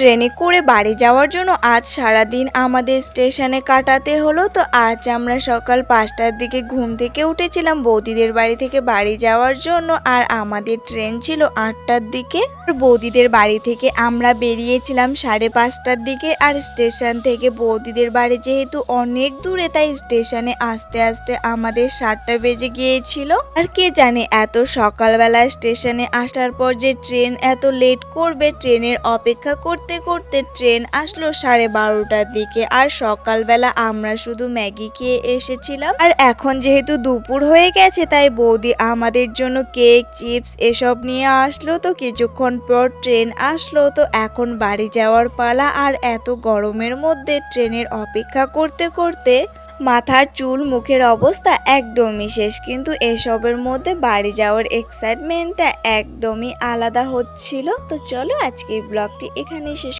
ট্রেনে করে বাড়ি যাওয়ার জন্য আজ সারাদিন আমাদের স্টেশনে কাটাতে হলো। তো আজ আমরা সকাল পাঁচটার দিকে ঘুম থেকে উঠেছিলাম। বৌদিদের বাড়ি থেকে বাড়ি যাওয়ার জন্য আর আমাদের ট্রেন ছিল আটটার দিকে। বৌদিদের বাড়ি থেকে আমরা বেরিয়েছিলাম সাড়ে পাঁচটার দিকে। আর স্টেশন থেকে বৌদিদের বাড়ি যেহেতু অনেক দূরে, তাই স্টেশনে আসতে আসতে আমাদের সাতটা বেজে গিয়েছিল। আর কে জানে এত সকালবেলা স্টেশনে আসার পর যে ট্রেন এত লেট করবে, ট্রেনের অপেক্ষা করতে করতে ট্রেন আসলো সাড়ে বারোটার দিকে। আর সকালবেলা আমরা শুধু ম্যাগি খেয়ে এসেছিলাম। আর এখন যেহেতু দুপুর হয়ে গেছে, তাই বৌদি আমাদের জন্য কেক, চিপস এসব নিয়ে আসলো। তো কিছুক্ষণ পর ট্রেন আসলো। তো এখন বাড়ি যাওয়ার পালা। আর এত গরমের মধ্যে ট্রেনের অপেক্ষা করতে করতে মাথার চুল, মুখের অবস্থা একদমই শেষ, কিন্তু এসবের মধ্যে বাড়ি যাওয়ার এক্সাইটমেন্টটা একদমই আলাদা হচ্ছিল। তো চলো আজকের ব্লগটি এখানেই শেষ